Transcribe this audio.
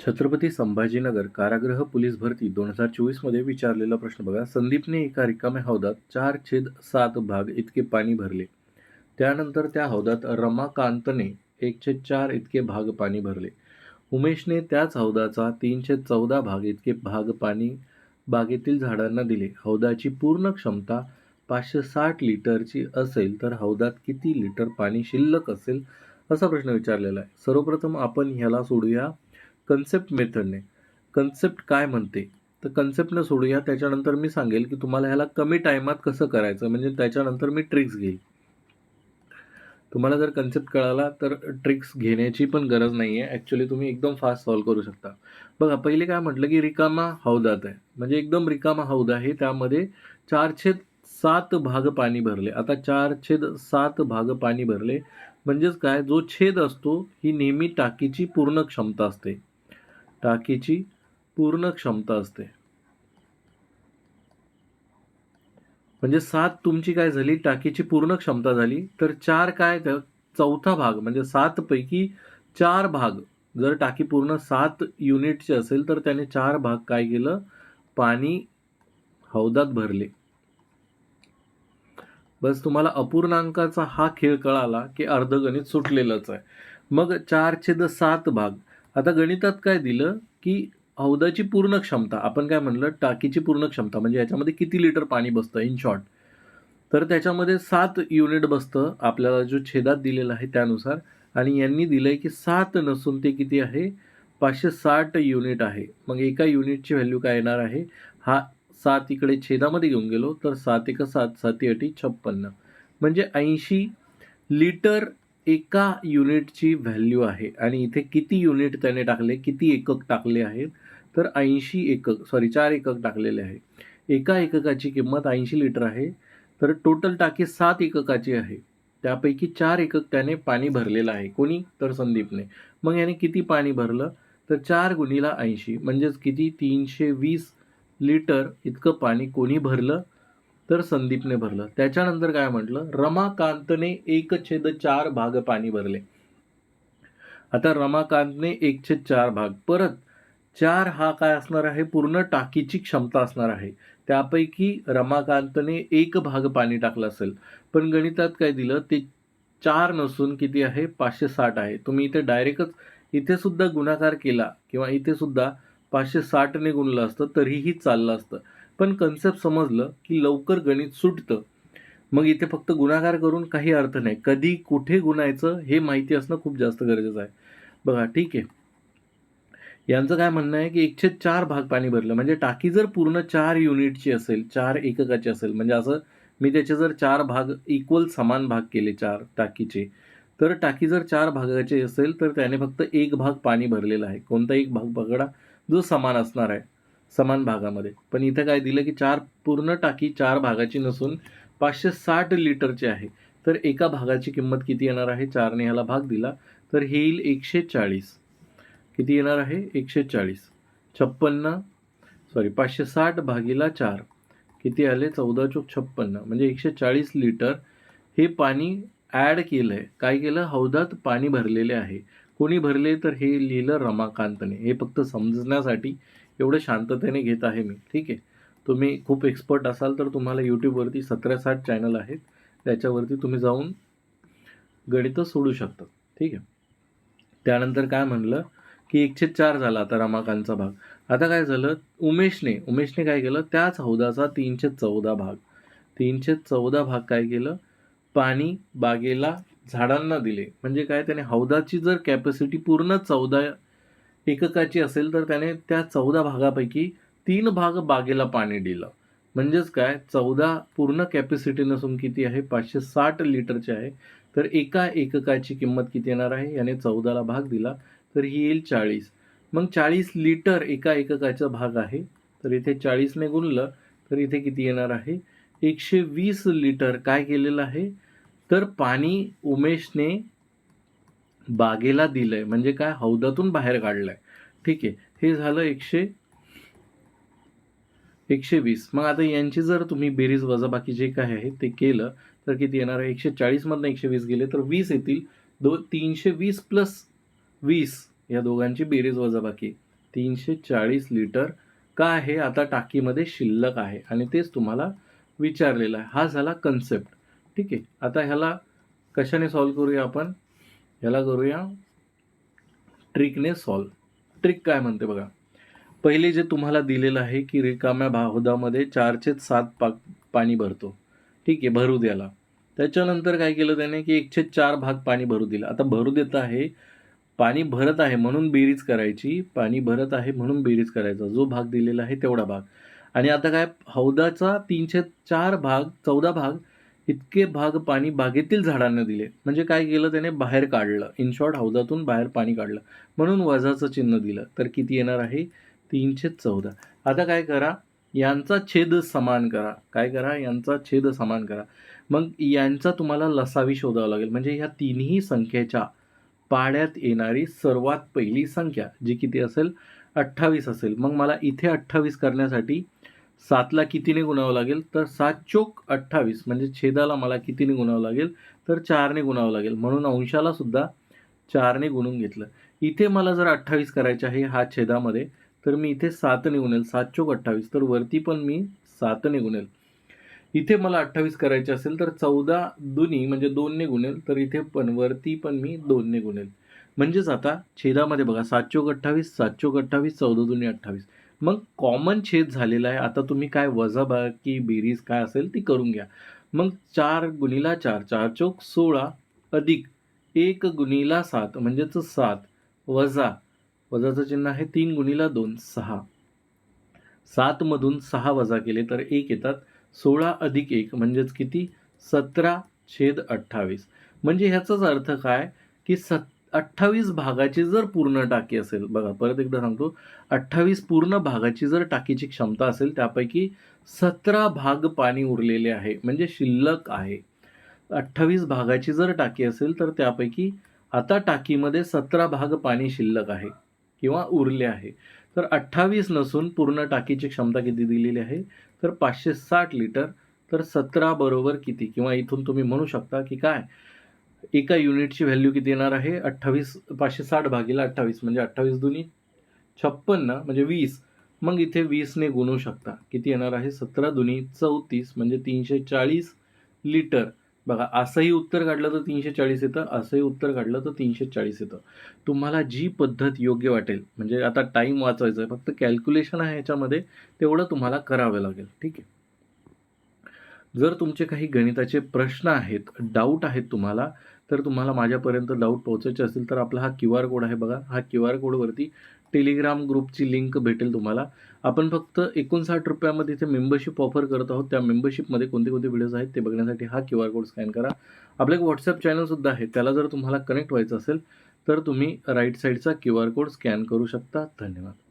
छत्रपती संभाजीनगर कारागृह पोलीस भरती दोन हजार चोवीसमध्ये विचारलेला प्रश्न बघा. संदीपने एका रिकाम्या हौदात चार छेद सात भाग इतके पाणी भरले. त्यानंतर त्या हौदात रमाकांतने एक छेद चार इतके भाग पाणी भरले. उमेशने त्याच हौदाचा तीन छेद चौदा भाग इतके भाग पाणी बागेतील झाडांना दिले. हौदाची पूर्ण क्षमता पाचशे साठ लिटरची असेल तर हौदात किती लिटर पाणी शिल्लक असेल असा प्रश्न विचारलेला आहे. सर्वप्रथम आपण ह्याला सोडूया. कन्सेप्ट मेथडने कन्सेप्ट काय म्हणते? तर कन्सेप्टनं सोडूया. त्याच्यानंतर मी सांगेल की तुम्हाला ह्याला कमी टायमात कसं करायचं. म्हणजे त्याच्यानंतर मी ट्रिक्स घेईल. तुम्हाला जर कन्सेप्ट कळाला तर ट्रिक्स घेण्याची पण गरज नाही आहे ॲक्च्युली तुम्ही एकदम फास्ट सॉल्व करू शकता. बघा पहिले काय म्हटलं की रिकामा हौदात आहे. म्हणजे एकदम रिकामा हौद आहे. त्यामध्ये चार छेद सात भाग पाणी भरले. आता चार छेद सात भाग पाणी भरले. म्हणजेच काय? जो छेद असतो ही नेहमी टाकीची पूर्ण क्षमता असते. टाकीची पूर्ण क्षमता असते. म्हणजे सात तुमची काय झाली? टाकीची पूर्ण क्षमता झाली. तर चार काय? चौथा भाग. म्हणजे सात पैकी चार भाग. जर टाकी पूर्ण सात युनिटचे असेल तर त्याने चार भाग काय केलं? पाणी हौदात भरले. बस तुम्हाला अपूर्णांकाचा हा खेळ कळाला की अर्धगणित सुटलेलंच आहे. मग चार छेद सात भाग. आता गणितात काय दिलं की हौदाची पूर्ण क्षमता आपण काय म्हणलं टाकीची पूर्ण क्षमता म्हणजे याच्यामध्ये किती लिटर पाणी बसतं इन शॉर्ट तर त्याच्यामध्ये सात युनिट बसतं आपल्याला जो छेदात दिलेला आहे त्यानुसार आणि यांनी दिलं आहे की सात नसून ते किती आहे? पाचशे साठ युनिट आहे. मग एका युनिटची व्हॅल्यू काय येणार आहे? हा सात इकडे छेदामध्ये घेऊन गेलो तर सात एक सात साती अटी छप्पन्न. म्हणजे ऐंशी लिटर एका युनिटची व्हॅल्यू आहे आणि इथे किती युनिट त्याने टाकले किती एकक टाकले आहेत तर ऐंशी एकक सॉरी चार एकक टाकलेले आहे. एका एककाची किंमत ऐंशी लिटर आहे तर टोटल टाकी सात एककाची आहे. त्यापैकी चार एकक त्याने पाणी भरलेलं आहे. कोणी? तर संदीपने. मग याने किती पाणी भरलं? तर चार गुणीला ऐंशी म्हणजेच किती? तीनशे वीस लिटर इतकं पाणी कोणी भरलं? तर संदीपने भरलं. त्याच्यानंतर काय म्हटलं? रमाकांतने एक छेद चार भाग पाणी भरले. आता रमाकांतने एक छेद चार भाग. परत चार हा काय असणार आहे? पूर्ण टाकीची क्षमता असणार आहे. त्यापैकी रमाकांतने एक भाग पाणी टाकलं असेल. पण गणितात काय दिलं? ते चार नसून किती आहे? पाचशे साठ आहे. तुम्ही इथे डायरेक्टच इथे सुद्धा गुणाकार केला किंवा इथे सुद्धा पाचशे साठने गुणलं असतं तरीही चाललं असतं. पण कन्सेप्ट समजलं की लवकर गणित सुटतं. मग इथे फक्त गुणाकार करून काही अर्थ नाही. कधी कुठे गुणायचं हे माहिती असणं खूप जास्त गरजेचं आहे. बघा ठीक आहे. यांचं काय म्हणणं आहे की एकशे चार भाग पाणी भरलं. म्हणजे टाकी जर पूर्ण चार युनिटची असेल चार एककाची असेल म्हणजे असं मी त्याचे जर चार भाग इक्वल समान भाग केले चार टाकीचे तर टाकी जर चार भागाची असेल तर त्याने फक्त एक भाग पाणी भरलेला आहे. कोणता एक भाग पकडा जो समान असणार आहे. समान भागामध्ये. पण इथं काय दिलं की चार पूर्ण टाकी चार भागाची नसून पाचशे साठ लिटरची आहे. तर एका भागाची किंमत किती येणार आहे? चारने ह्याला भाग दिला तर हे येईल एकशे चाळीस. किती येणार आहे? एकशे चाळीस. छप्पन्न सॉरी पाचशे साठ भागीला चार. किती आले? चौदा चोक छप्पन्न. म्हणजे एकशे चाळीस लिटर हे पाणी ॲड केलं आहे काय केलं? हौदात पाणी भरलेले आहे. कोणी भरले? तर हे लिहिलं रमाकांतने. हे फक्त समजण्यासाठी एवढं शांततेने घेत आहे मी. ठीक आहे? तुम्ही खूप एक्सपर्ट असाल तर तुम्हाला यूट्यूबवरती सतरा साठ चॅनल आहेत. त्याच्यावरती तुम्ही जाऊन गणितं सोडू शकता. ठीक आहे? त्यानंतर काय म्हणलं? की एकशे चार झाला आता रमाकांतचा भाग. आता काय झालं? उमेशने उमेशने काय केलं? त्याच हौदाचा तीनशे चौदा भाग. तीनशे चौदा भाग काय केलं? पाणी बागेला झाडांना दिले. म्हणजे काय? त्याने हौदाची जर कॅपॅसिटी पूर्ण चौदा एककाची असेल तर त्याने त्या चौदा भागापैकी तीन भाग बागेला पाणी दिलं. म्हणजेच काय? चौदा पूर्ण कॅपॅसिटी नसून किती आहे? पाचशे साठ लिटरचे आहे. तर एका एककाची किंमत किती येणार आहे? याने चौदाला भाग दिला. तर ही येईल चाळीस. मग चाळीस लिटर एका एककाचा भाग आहे. तर इथे चाळीसने गुणलं तर इथे किती येणार आहे? एकशे वीस लिटर. काय केलेलं आहे? तर पाणी उमेशने बागेला दिलंय. म्हणजे काय? हौदातून बाहेर काढलंय. ठीक आहे. हे झालं एकशे एकशे वीस. मग आता यांची जर तुम्ही बेरीज वजाबाकी जे काय आहे ते केलं तर किती येणार आहे? एकशे चाळीसमधनं एकशे वीस गेले तर वीस येतील. दो तीनशे वीस प्लस वीस या दोघांची बेरीज वजाबाकी. तीनशे चाळीस लिटर का आहे? आता टाकीमध्ये शिल्लक आहे आणि तेच तुम्हाला विचारलेलं आहे. हा झाला कन्सेप्ट ठीक आहे. आता ह्याला कशाने सॉल्व करूया आपण? ह्याला करूया ट्रिकने सॉल्व ट्रिक काय म्हणते बघा. पहिले जे तुम्हाला दिलेलं आहे की रिकाम्या भावदामध्ये चारचे सात पा पाणी भरतो. ठीक आहे भरू द्याला त्याच्यानंतर काय केलं त्याने की एकशे चार भाग पाणी भरू दिलं. आता भरू देत आहे पाणी भरत आहे म्हणून बेरीज करायची पाणी भरत आहे म्हणून बेरीज करायचा. जो भाग दिलेला आहे तेवढा भाग. आणि आता काय हौदाचा तीनशे चार भाग चौदा भाग इतके भाग पाणी बागेतील झाडांना दिले. म्हणजे काय केलं त्याने? बाहेर काढलं. इन शॉर्ट हौदातून बाहेर पाणी काढलं. म्हणून वजाचं चिन्ह दिलं. तर किती येणार आहे? तीनशे चौदा. आता काय करा? यांचा छेद समान करा. काय करा? यांचा छेद समान करा. मग यांचा तुम्हाला लसावी शोधावा लागेल. म्हणजे ह्या तिन्ही संख्येच्या पाड्यात येणारी सर्वात पहिली संख्या जी किती असेल? अठ्ठावीस असेल. मग मला इथे अठ्ठावीस करण्यासाठी सातला कितीने गुणावं लागेल? तर सात चोक अठ्ठावीस म्हणजे छेदाला मला कितीने गुणावं लागेल? तर चारने गुणावं लागेल. म्हणून अंशाला सुद्धा चारने गुणून घेतलं. इथे मला जर अठ्ठावीस करायचे आहे हा छेदामध्ये तर मी इथे सातने गुणेल. सात चोक अठ्ठावीस तर वरती पण मी सातने गुणेल. इथे मला अठ्ठावीस करायचे असेल तर चौदा दुनी म्हणजे दोनने गुणेल. तर इथे पण वरती पण मी दोनने गुणेल. म्हणजेच आता छेदामध्ये बघा सात चोक अठ्ठावीस सात चोक अठ्ठावीस चौदा दुनी अठ्ठावीस. मग कॉमन छेद झालेला आहे. आता तुम्ही काय वजाबाकी बेरीज काय असेल ती करून घ्या. मग चार गुणीला चार चार चौक सोळा अधिक एक गुणीला सात म्हणजेच सात वजा वजाचं चिन्ह आहे तीन गुणीला दोन सहा. सातमधून सहा वजा केले तर एक येतात. सोळा अधिक एक म्हणजेच किती? सतरा छेद अठ्ठावीस. म्हणजे ह्याचाच अर्थ काय? की सत अठ्ठावीस भागाची जर पूर्ण टाकी असेल बघा परत एकदा सांगतो अठ्ठावीस पूर्ण भागाची जर टाकीची क्षमता असेल त्यापैकी सतरा भाग पाणी उरलेले आहे म्हणजे शिल्लक आहे. अठ्ठावीस भागाची जर टाकी असेल तर त्यापैकी आता टाकीमध्ये सतरा भाग पाणी शिल्लक आहे किंवा उरले आहे. तर अठ्ठावीस नसून पूर्ण टाकीची क्षमता किती दिलेली आहे? तर पाचशे साठ लिटर. तर सतरा बरोबर किती? किंवा इथून तुम्ही म्हणू शकता की काय? एका युनिटची व्हॅल्यू किती येणार आहे? अठ्ठावीस पाचशे साठ भागीला अठ्ठावीस म्हणजे अठ्ठावीस दुनी छप्पन्न म्हणजे वीस. मग इथे वीसने गुणू शकता. किती येणार आहे? सतरा दुनी चौतीस म्हणजे तीनशे चाळीस लिटर. बघा असंही उत्तर काढलं तर तीनशे चाळीस येतं असंही उत्तर काढलं तर तीनशे चाळीस येतं. तुम्हाला जी पद्धत योग्य वाटेल म्हणजे आता टाईम वाचवायचा आहे फक्त कॅल्क्युलेशन आहे याच्यामध्ये तेवढं तुम्हाला करावं लागेल. ठीक आहे? जर तुमचे काही गणिताचे प्रश्न आहेत डाऊट आहेत तुम्हाला तर तुम्हाला माझ्यापर्यंत डाऊट पोहोचायचे असेल तर आपला हा क्यू आर कोड आहे बघा. हा क्यू आर कोडवरती टेलिग्राम ग्रुपची लिंक भेटेल तुम्हाला. आपण फक्त एकोणसाठ रुपयामध्ये इथे मेंबरशिप ऑफर करत आहोत. त्या मेंबरशिपमध्ये कोणते कोणते व्हिडिओज आहेत ते बघण्यासाठी हा क्यू आर कोड स्कॅन करा. आपलं एक व्हॉट्सअप चॅनलसुद्धा आहे. त्याला जर तुम्हाला कनेक्ट व्हायचं असेल तर तुम्ही राईट साईडचा क्यू आर कोड स्कॅन करू शकता. धन्यवाद.